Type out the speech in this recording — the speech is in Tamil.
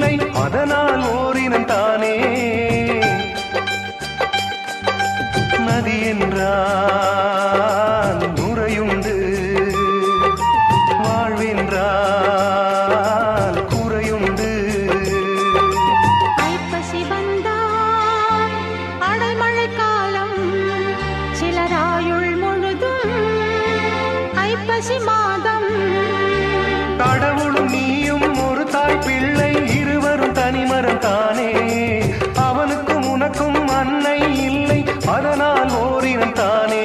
இல்லை அதனால் ஓரினம் தானே. நதி என்றான் முறையுண்டு வாழ்வென்றால் குறையுண்டு. ஐப்பசி வந்தால் அடைமழை காலம் சிலராயுள் முழுதும் ஐப்பசி மாதம். அதனால் ஓரினம் தானே